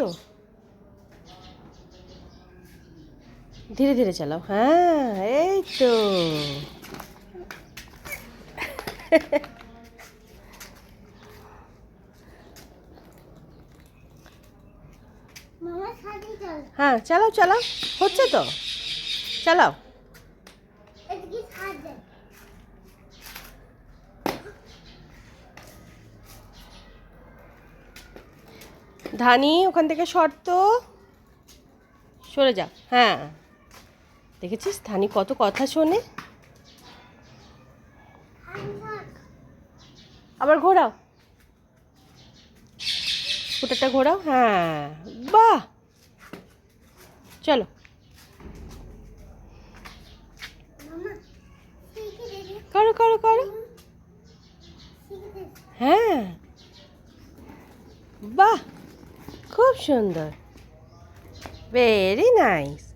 তো? ধীরে ধীরে চালাও। হ্যাঁ এই তো। হ্যাঁ চালাও চালাও। হচ্ছে তো? চালাও। ধানি ওখান থেকে শর্ত? সরে যা হ্যাঁ। দেখেছিস? ধানি কত কথা শোনে। আবার ঘোরাও। ফুটাটা ঘোরাও। হ্যাঁ। বাহ! চলো। করো করো করো। হ্যাঁ। বাহ! খুব সুন্দর। Very nice